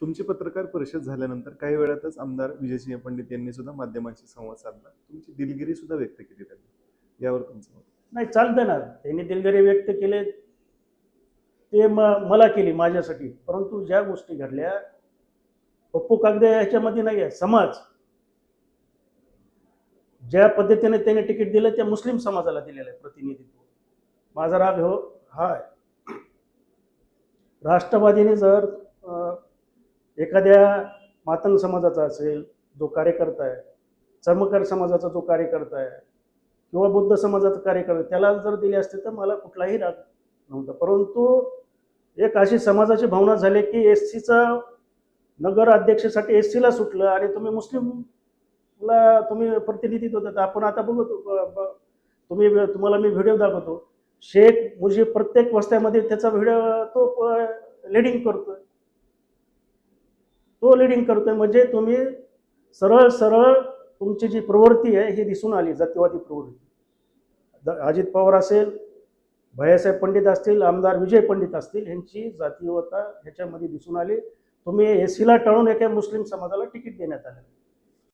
तुमची पत्रकार परिषद झाल्यानंतर काही वेळातच आमदार विजयसिंह पंडित यांनी सुद्धा माध्यमांशी संवाद साधला. तुमची दिलगिरी सुद्धा व्यक्त केली त्यांनी. यावर तुमचं मत. नाही चालतं ना. त्यांनी दिलगिरी व्यक्त केले. ते म मला केली माझ्यासाठी. परंतु ज्या गोष्टी घडल्या पप्पू कागदे ह्याच्यामध्ये नाही आहे समाज. ज्या पद्धतीने त्याने तिकीट दिलं त्या मुस्लिम समाजाला दिलेलं आहे प्रतिनिधित्व. माझा राग हो हा राष्ट्रवादीने जर एखाद्या मातंग समाजाचा असेल जो कार्यकर्ता आहे चर्मकार समाजाचा जो कार्यकर्ता आहे किंवा बुद्ध समाजाचं कार्यकर्ता त्याला जर दिले असते तर मला कुठलाही राग नव्हता. परंतु एक अशी समाजाची भावना झाली की एस सीचा नगर अध्यक्षासाठी एस सीला सुटलं आणि तुम्ही मुस्लिमला तुम्ही प्रतिनिधित्व देता. आपण आता बघतो ब- तुम्ही तुम्हाला मी व्हिडिओ दाखवतो. शेख मुजीब प्रत्येक वस्त्यामध्ये त्याचा व्हिडिओ तो लिडिंग करतो तो लिडिंग करतोय म्हणजे तुम्ही सरळ सरळ तुमची जी प्रवृत्ती आहे ही दिसून आली जातीवादी प्रवृत्ती. द- अजित पवार असेल भैयासाहेब पंडित असतील आमदार विजय पंडित असतील यांची जातीयता ह्याच्यामध्ये दिसून आली. तुम्ही एसीला टाळून एका मुस्लिम समाजाला तिकीट देण्यात आलं.